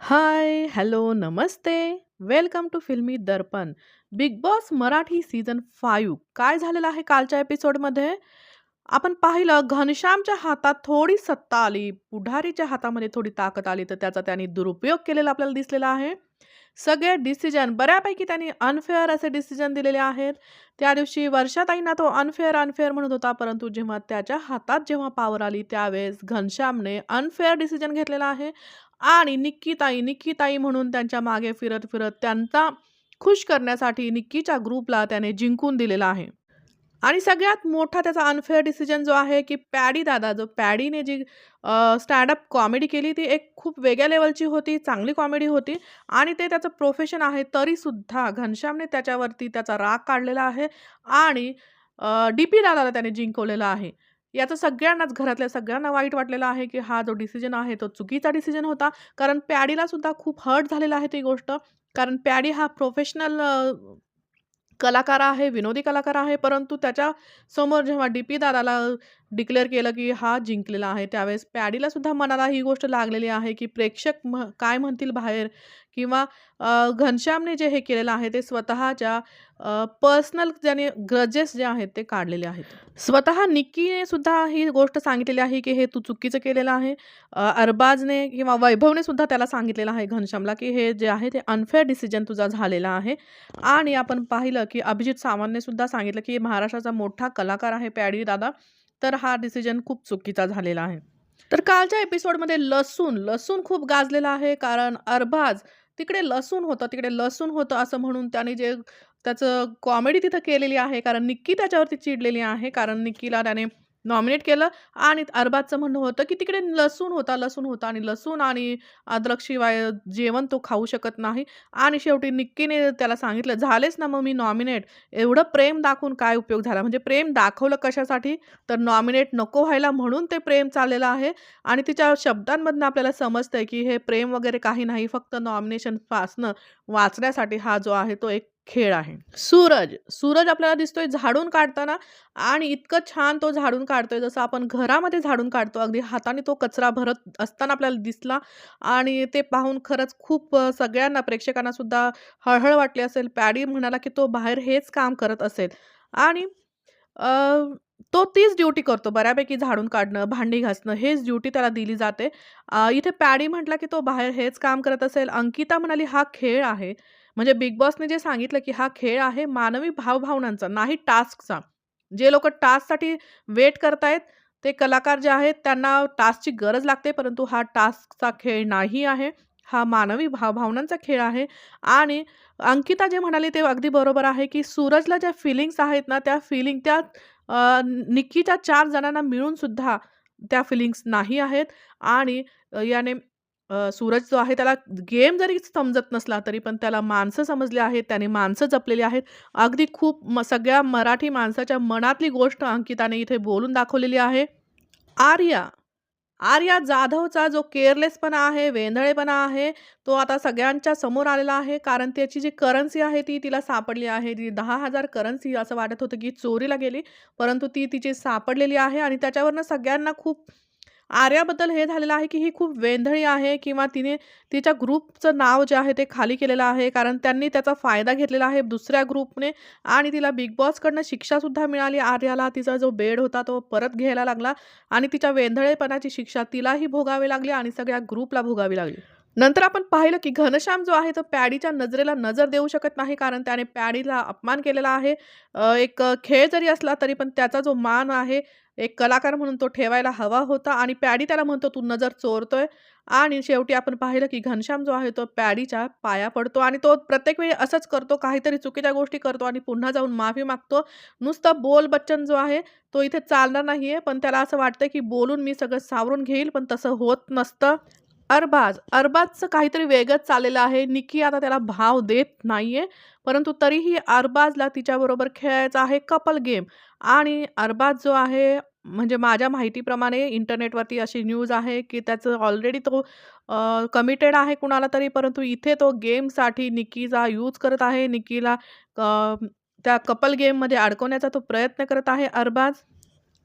High, hello, Namaste. Welcome to Filmy Darpan. Bigg Boss Marathi season five काय झालेलं आहे कालच्या एपिसोडमध्ये? आपण पाहिलं घनश्यामच्या हातात थोडी सत्ता आली, पुढारीच्या हातामध्ये थोडी ताकद आली, तर त्याचा त्यांनी दुरुपयोग केलेला आपल्याला दिसलेला आहे. सगळे डिसिजन बऱ्यापैकी त्यांनी अनफेअर असे डिसिजन दिलेले आहेत. त्या दिवशी वर्षाताईंना तो अनफेअर, अनफेअर म्हणत होता, परंतु जेव्हा त्याच्या हातात जेव्हा पावर आली, त्यावेळेस घनश्यामने अनफेअर डिसिजन घेतलेला आहे आणि निक्कीताई, निक्कीताई म्हणून त्यांच्या मागे फिरत-फिरत त्यांचा खुश करण्यासाठी निक्कीच्या ग्रुपला त्याने जिंकून दिलेला आहे. आणि सगळ्यात मोठा त्याचा अनफेअर डिसिजन जो आहे, की पॅडी दादा जो पॅडीने जी स्टँडअप कॉमेडी केली ती एक खूप वेगळ्या लेवलची होती, चांगली कॉमेडी होती आणि ते त्याचं प्रोफेशन आहे. तरीसुद्धा घनश्यामने त्याच्यावरती त्याचा राग काढलेला आहे आणि डी-पी दादाला त्याने जिंकवलेलं आहे. याचं सगळ्यांनाच घरातल्या सगळ्यांना वाईट वाटलेलं आहे, की हा जो डिसिजन आहे तो चुकीचा डिसिजन होता. कारण पॅडीला सुद्धा खूप हर्ट झालेला आहे ती गोष्ट. कारण पॅडी हा प्रोफेशनल कलाकार आहे, विनोदी कलाकार आहे. परंतु त्याच्यासमोर जेव्हा डी-पी दादाला डिक्लेअर केलं, की हा जिंकलेला आहे, त्यावेळेस पॅडीला सुद्धा मनाला ही गोष्ट लागलेली आहे, की प्रेक्षक म काय म्हणतील बाहेर किंवा घनश्यामने जे हे केलेलं आहे ते स्वतःच्या पर्सनल ज्याने ग्रजेस जे आहेत ते काढलेले आहेत. स्वतः निक्कीने सुद्धा ही गोष्ट सांगितलेली आहे, की हे तू चुकीचं केलेलं आहे. अरबाजने किंवा वैभवने सुद्धा त्याला सांगितलेलं आहे घनश्यामला, की हे जे आहे ते अनफेअर डिसिजन तुझा झालेला आहे. आणि आपण पाहिलं, की अभिजित सावंतने सुद्धा सांगितलं, की महाराष्ट्राचा मोठा कलाकार आहे पॅडी दादा, तर हा डिसिजन खूप चुकीचा झालेला आहे. तर कालच्या एपिसोडमध्ये लसूण, लसूण खूप गाजलेला आहे. कारण अरबाज तिकडे लसूण होतं, तिकडे लसूण होतं असं म्हणून त्याने जे त्याचं कॉमेडी तिथं केलेली आहे. कारण निक्की त्याच्यावरती चिडलेली आहे. कारण निक्कीला त्याने नॉमिनेट केलं आणि अरबाजचं म्हणणं होतं, की तिकडे लसूण होता, लसूण होता आणि लसूण आणि अद्रकशिवाय जेवण तो खाऊ शकत नाही. आणि शेवटी निक्कीने त्याला सांगितलं, "झालेच ना मग मी नॉमिनेट. एवढं प्रेम दाखवून काय उपयोग झाला?" म्हणजे प्रेम दाखवलं कशासाठी? तर नॉमिनेट नको व्हायला म्हणून ते प्रेम चाललेलं आहे. आणि तिच्या शब्दांमधनं आपल्याला समजतंय, की हे प्रेम वगैरे काही नाही. फक्त नॉमिनेशनपासनं वाचण्यासाठी हा जो आहे तो एक खेळ आहे. सूरज, सूरज आपल्याला दिसतोय झाडून काढताना आणि इतकं छान तो झाडून काढतोय, जसं आपण घरामध्ये झाडून काढतो. अगदी हाताने तो कचरा भरत असताना आपल्याला दिसला आणि ते पाहून खरंच खूप सगळ्यांना प्रेक्षकांना सुद्धा हळहळ वाटली असेल. पॅडी म्हणाला, की तो बाहेर हेच काम करत असेल आणि तो तीच ड्युटी करतो बऱ्यापैकी झाडून काढणं, भांडी घासणं हेच ड्युटी त्याला दिली जाते. इथे पॅडी म्हटला, की तो बाहेर हेच काम करत असेल. अंकिता म्हणाली, "हा खेळ आहे." म्हणजे बिग बॉसने जे सांगितलं, की हा खेळ आहे मानवी भावभावनांचा, नाही टास्कचा. जे लोक टास्कसाठी वेट करतायत, ते कलाकार जे आहेत त्यांना टास्कची गरज लागते, परंतु हा टास्कचा खेळ नाही आहे. हा मानवी भावभावनांचा खेळ आहे. आणि अंकिता जे म्हणाली ते अगदी बरोबर आहे, की सूरजला ज्या फिलिंग्स आहेत ना, त्या फीलिंग त्या निक्कीच्या चार जणांना मिळून सुद्धा त्या फिलिंग्स नाही आहेत. आणि याने सूरज जो आहे त्याला गेम जरी समजत नसला, तरी पण त्याला माणसं समजली आहेत, त्याने माणसं जपलेली आहेत. अगदी खूप म सगळ्या मराठी माणसाच्या मनातली गोष्ट अंकिताने इथे बोलून दाखवलेली आहे. आर्या, आर्या जाधवचा जो केअरलेसपणा आहे, वेंधळेपणा आहे, तो आता सगळ्यांच्या समोर आलेला आहे. कारण त्याची जी करन्सी आहे ती तिला सापडली आहे. ती 10,000 करन्सी असं वाटत होतं, की चोरीला गेली, परंतु ती तिची सापडलेली आहे आणि त्याच्यावरनं सगळ्यांना खूप आर्याबद्दल हे झालेलं आहे, की ही खूप वेंधळी आहे किंवा तिने तिच्या ग्रुपचं नाव जे आहे ते खाली केलेलं आहे. कारण त्यांनी त्याचा फायदा घेतलेला आहे दुसऱ्या ग्रुपने आणि तिला बिग बॉसकडनं शिक्षासुद्धा मिळाली आर्याला. तिचा जो बेड होता तो परत घ्यायला लागला आणि तिच्या वेंधळेपणाची शिक्षा तिलाही भोगावी लागली आणि सगळ्या ग्रुपला भोगावी लागली. नंतर आपण पाहिलं, की घनश्याम जो आहे तो पॅडीच्या नजरेला नजर देऊ शकत नाही. कारण त्याने पॅडीला अपमान केलेला आहे. एक खेळ जरी असला तरी पण त्याचा जो मान आहे, एक कलाकार म्हणून तो ठेवायला हवा होता आणि पॅडी त्याला म्हणतो, "तू नजर चोरतोय." आणि शेवटी आपण पाहिलं, की घनश्याम जो आहे तो पॅडीच्या पाया पडतो आणि तो प्रत्येक वेळी असंच करतो. काहीतरी चुकीच्या गोष्टी करतो आणि पुन्हा जाऊन माफी मागतो. नुसतं बोल बच्चन जो आहे तो इथे चालणार नाहीये. पण त्याला असं वाटतं की बोलून मी सगळं सावरून घेईल, पण तसं होत नसतं. अरबाज, अरबाजचं काहीतरी वेगच चाललेलं आहे. निकी आता त्याला भाव देत नाहीये. परंतु तरीही अरबाजला तिच्याबरोबर खेळायचा आहे कपल गेम आणि अरबाज जो आहे म्हणजे माझ्या माहितीप्रमाणे इंटरनेटवरती अशी न्यूज आहे, की त्याचं ऑलरेडी तो कमिटेड आहे कुणाला तरी. परंतु इथे तो गेमसाठी निकीचा यूज करत आहे. निकीला त्या कपल गेममध्ये अडकवण्याचा तो प्रयत्न करत आहे अरबाज.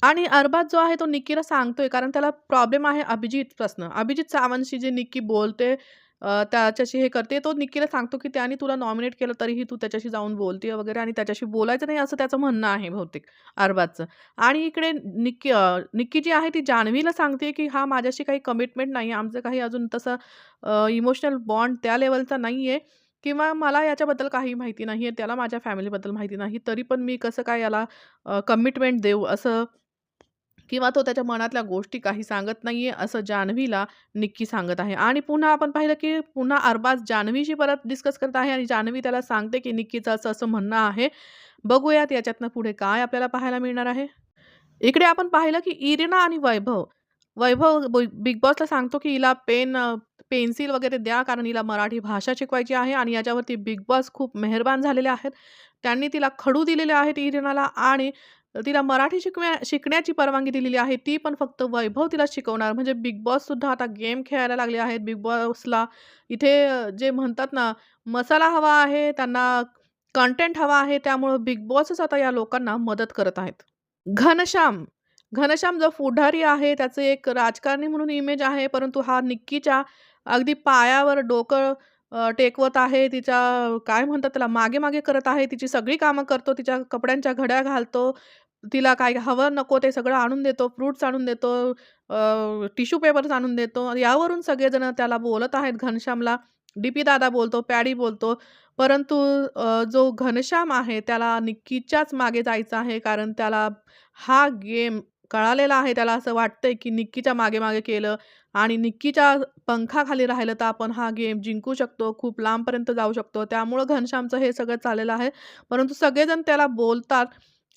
आणि अरबाज जो आहे तो निक्कीला सांगतोय कारण त्याला प्रॉब्लेम आहे अभिजितपासनं. अभिजित सावंतशी जी निक्की बोलते, त्याच्याशी हे करते. तो निक्कीला सांगतो, की त्याने तुला नॉमिनेट केलं तरीही तू त्याच्याशी जाऊन बोलते वगैरे आणि त्याच्याशी बोलायचं नाही असं त्याचं म्हणणं आहे बहुतेक अरबाजचं. आणि इकडे निक्की निक्की जी आहे ती जान्हवीला सांगते, की "हा माझ्याशी काही कमिटमेंट नाही आहे. आमचं काही अजून तसं इमोशनल बॉन्ड त्या लेवलचा नाही आहे किंवा मला याच्याबद्दल काही माहिती नाही आहे. त्याला माझ्या फॅमिलीबद्दल माहिती नाही. तरी पण मी कसं काय याला कमिटमेंट देऊ?" असं किंवा तो त्याच्या मनातल्या गोष्टी काही सांगत नाही आहे असं जान्हवीला निक्की सांगत आहे. आणि पुन्हा आपण पाहिलं, की पुन्हा अरबाज जान्हवीशी परत डिस्कस करत आहे आणि जान्हवी त्याला सांगते, की निक्कीचं असं-असं म्हणणं आहे. बघूयात याच्यातनं पुढे काय आपल्याला पाहायला मिळणार आहे. इकडे आपण पाहिलं, की इरिना आणि वैभव. वैभव बिग बॉसला सांगतो, की हिला पेन पेन्सिल वगैरे द्या कारण हिला मराठी भाषा शिकवायची आहे आणि याच्यावरती बिग बॉस खूप मेहरबान झालेले आहेत. त्यांनी तिला खडू दिलेले आहेत इरिनाला आणि तिला मराठी शिकव्या शिकण्याची परवानगी दिलेली आहे. ती पण फक्त वैभव तिला शिकवणार. म्हणजे बिग बॉससुद्धा आता गेम खेळायला लागले आहेत. बिग बॉसला इथे जे म्हणतात ना, मसाला हवा आहे, त्यांना कंटेंट हवा आहे. त्यामुळं बिग बॉसच आता या लोकांना मदत करत आहेत. घनश्याम. घनश्याम जो पुढारी आहे, त्याचं एक राजकारणी म्हणून इमेज आहे. परंतु हा निक्कीच्या अगदी पायावर डोकं अ, टेकवत आहे. तिच्या काय म्हणतात त्याला मागे-मागे करत आहे. तिची सगळी कामं करतो. तिच्या कपड्यांच्या घड्या घालतो. तिला काय हवं नको ते सगळं आणून देतो. फ्रुट्स आणून देतो. टिश्यू पेपर्स आणून देतो. यावरून सगळेजण त्याला बोलत आहेत घनश्यामला. डीपी दादा बोलतो, पॅडी बोलतो. परंतु अ, जो घनश्याम आहे त्याला निक्कीच्याच मागे जायचं आहे. कारण त्याला हा गेम कळालेलं आहे. त्याला असं वाटतंय, की निक्कीच्या मागे-मागे केलं आणि निक्कीच्या पंखाखाली राहिलं तर आपण हा गेम जिंकू शकतो. खूप लांबपर्यंत जाऊ शकतो. त्यामुळं घनश्यामचं हे सगळं चाललेलं आहे. परंतु सगळेजण त्याला बोलतात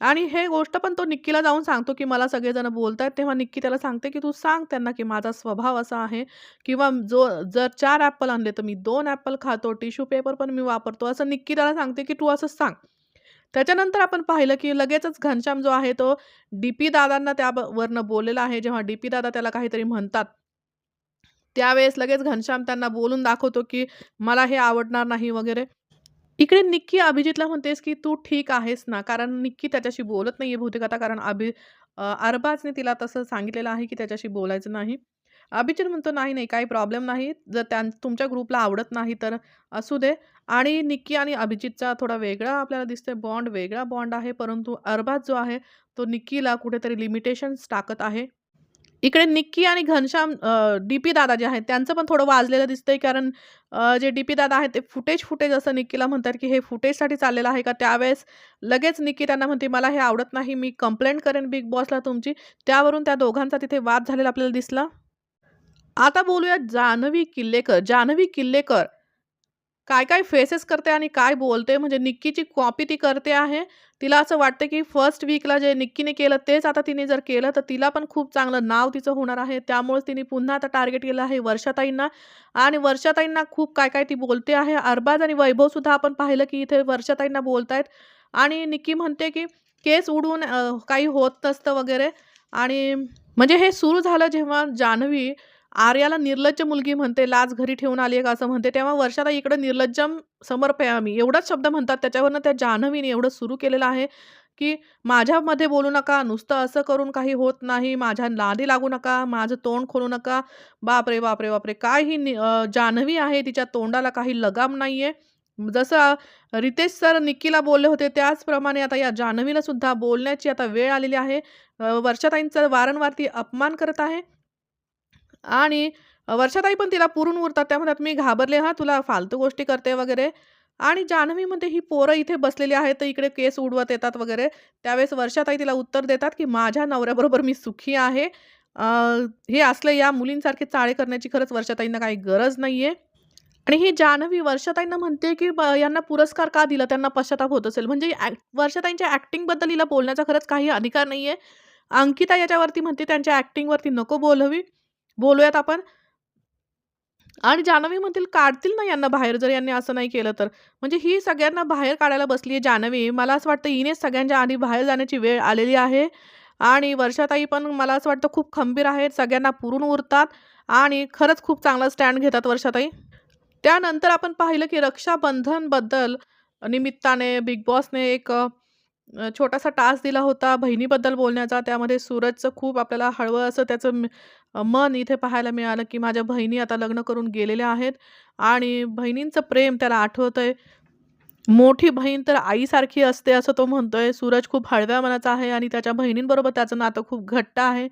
आणि हे गोष्ट पण तो निक्कीला जाऊन सांगतो, की मला सगळेजण बोलतायत. तेव्हा निक्की त्याला सांगते, की "तू सांग त्यांना, की माझा स्वभाव असा आहे किंवा जो जर चार ॲपल आणले तर मी दोन ॲपल खातो. टिश्यू पेपर पण मी वापरतो." असं निक्की त्याला सांगते, की "तू असं सांग." त्याच्यानंतर आपण पाहिलं, की लगेचच घनश्याम जो आहे तो डी पी दादांना त्यावरनं वरनं बोललेला आहे. जेव्हा डी पी दादा त्याला काहीतरी म्हणतात, त्यावेळेस लगेच घनश्याम त्यांना बोलून दाखवतो, की "मला हे आवडणार नाही" वगैरे. इकडे निक्की अभिजितला म्हणतेस, की "तू ठीक आहेस ना?" कारण निक्की त्याच्याशी बोलत नाहीये बहुतेक आता कारण अभि अरबाजने तिला तसं सांगितलेलं आहे, की त्याच्याशी बोलायचं नाही. अभिजित म्हणतो, "नाही, नाही काही प्रॉब्लेम नाही. जर त्यां तुमच्या ग्रुपला आवडत नाही तर असू दे." आणि निक्की आणि अभिजितचा थोडा वेगळा आपल्याला दिसते बॉन्ड, वेगळा बॉन्ड आहे. परंतु अरबाज जो आहे तो निक्कीला कुठेतरी लिमिटेशन्स टाकत आहे. इकडे निक्की आणि घनश्याम डी पी दादा जे आहेत त्यांचं पण थोडं वाजलेलं दिसतंय कारण जे डी पी दादा आहेत ते फुटेज, फुटेज असं निक्कीला म्हणतात, की हे फुटेजसाठी चाललेलं आहे का? त्यावेळेस लगेच निक्की त्यांना म्हणते, "मला हे आवडत नाही. मी कंप्लेंट करेन बिग बॉसला तुमची." त्यावरून त्या दोघांचा तिथे वाद झालेला आपल्याला दिसला. आता बोलूया जान्हवी किल्लेकर. जान्हवी किल्लेकर काय-काय फेसेस करते आणि काय बोलते म्हणजे निक्कीची कॉपी ती करते आहे. तिला असं वाटतं, की फर्स्ट वीकला जे निक्कीने केलं तेच आता तिने जर केलं तर तिला पण खूप चांगलं नाव तिचं होणार आहे. त्यामुळेच तिने पुन्हा आता टार्गेट केलं आहे वर्षाताईंना आणि वर्षाताईंना खूप काय-काय ती बोलते आहे. अरबाज आणि वैभवसुद्धा आपण पाहिलं, की इथे वर्षाताईंना बोलतायत आणि निक्की म्हणते, की केस उडून काही होत नसतं वगैरे आणि म्हणजे हे सुरू झालं जेव्हा जान्हवी आर्याला निर्लज्ज मुलगी म्हणते, लाज घरी ठेवून आली आहे का असं म्हणते, तेव्हा वर्षाला इकडं निर्लज्जम समर्पयामी एवढाच शब्द म्हणतात. त्याच्यावरनं त्या जान्हवीने एवढं सुरू केलेलं आहे, की माझ्यामध्ये बोलू नका, नुसतं असं करून काही होत नाही, माझ्या नादी लागू नका, माझं तोंड खोलू नका. बापरे, बापरे, बापरे! काय ही नि जान्हवी आहे तिच्या तोंडाला काही लगाम नाहीये. जसं रितेश सर निक्कीला बोलले होते त्याचप्रमाणे आता या जान्हवीला सुद्धा बोलण्याची आता वेळ आलेली आहे. वर्षाताईंचा वारंवार ती अपमान करत आहे. आणि वर्षाताई पण तिला पुरून उरतात. त्या म्हणतात, "मी घाबरले हां, तुला फालतू गोष्टी करते" वगैरे. आणि जान्हवी म्हणते, "ही पोरं इथे बसलेली आहेत, तर इकडे केस उडवत येतात" वगैरे. त्यावेळेस वर्षाताई तिला उत्तर देतात, की "माझ्या नवऱ्याबरोबर मी सुखी आहे. हे असले या मुलींसारखे चाळे करण्याची खरंच वर्षाताईंना काही गरज नाहीये." आणि ही जान्हवी वर्षाताईंना म्हणते, की ब यांना पुरस्कार का दिला? त्यांना पश्चाताप होत असेल. म्हणजे ॲक्ट वर्षाताईंच्या ॲक्टिंगबद्दल हिला बोलण्याचा खरंच काही अधिकार नाहीये. अंकिता याच्यावरती म्हणते, त्यांच्या ॲक्टिंगवरती नको बोलावी बोलूयात आपण. आणि जान्हवी म्हणतील, "काढतील ना यांना बाहेर जर यांनी असं नाही केलं तर." म्हणजे ही सगळ्यांना बाहेर काढायला बसली आहे जान्हवी. मला असं वाटतं हिनेच सगळ्यांच्या आधी बाहेर जाण्याची वेळ आलेली आहे. आणि वर्षाताई पण मला असं वाटतं खूप खंबीर आहेत, सगळ्यांना पुरून उरतात आणि खरंच खूप चांगला स्टँड घेतात वर्षाताई. त्यानंतर आपण पाहिलं, की रक्षाबंधनबद्दल निमित्ताने बिग बॉसने एक अ, छोटासा टास्क दिला होता बहिणीबद्दल बोलण्याचा. त्यामध्ये सूरजचं खूप आपल्याला हळवं असं त्याचं म अ, मन इथे पाहायला मिळालं, की माझ्या बहिणी आता लग्न करून गेलेल्या आहेत आणि बहिणींचं प्रेम त्याला आठवतंय. मोठी बहीण तर आईसारखी असते असं तो म्हणतोय. सूरज खूप हळव्या मनाचा आहे आणि त्याच्या बहिणींबरोबर त्याचं नातं खूप घट्ट आहे.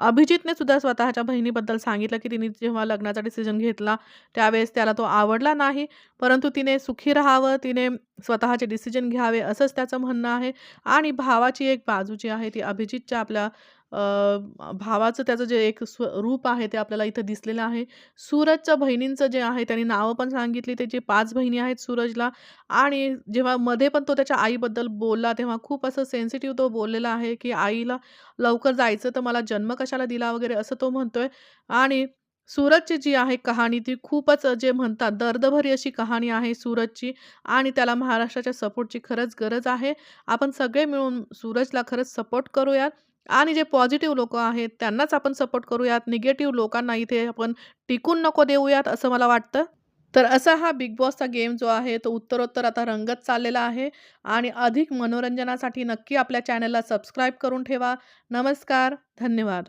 अभिजितने सुद्धा स्वतःच्या बहिणीबद्दल सांगितलं, की तिने जेव्हा लग्नाचा डिसिजन घेतला, त्यावेळेस त्याला तो आवडला नाही. परंतु तिने सुखी राहावं, तिने स्वतःचे डिसिजन घ्यावे असंच त्याचं म्हणणं आहे. आणि भावाची एक बाजू जी आहे ती अभिजितच्या आपल्या भावाचं त्याचं जे एक स्व रूप आहे ते आपल्याला इथं दिसलेलं आहे. सूरजच्या बहिणींचं जे आहे त्यांनी नावं पण सांगितली. त्याची पाच बहिणी आहेत सूरजला आणि जेव्हा मध्ये पण तो त्याच्या आईबद्दल बोलला, तेव्हा खूप असं सेन्सिटिव्ह तो बोललेला आहे, की आईला लवकर जायचं तर मला जन्म कशाला दिला वगैरे असं तो म्हणतोय. आणि सूरजची जी आहे कहाणी ती खूपच जे म्हणतात दर्दभरी अशी कहाणी आहे सूरजची आणि त्याला महाराष्ट्राच्या सपोर्टची खरंच गरज आहे. आपण सगळे मिळून सूरजला खरंच सपोर्ट करूयात आणि जे पॉझिटिव्ह लोक आहेत त्यांनाच आपण सपोर्ट करूयात. निगेटिव्ह लोकांना इथे आपण टिकून नको देऊयात असं मला वाटतं. तर असा हा बिग बॉसचा गेम जो आहे तो उत्तरोत्तर आता रंगत चाललेला आहे आणि अधिक मनोरंजनासाठी नक्की आपल्या चॅनलला सबस्क्राईब करून ठेवा. नमस्कार, धन्यवाद.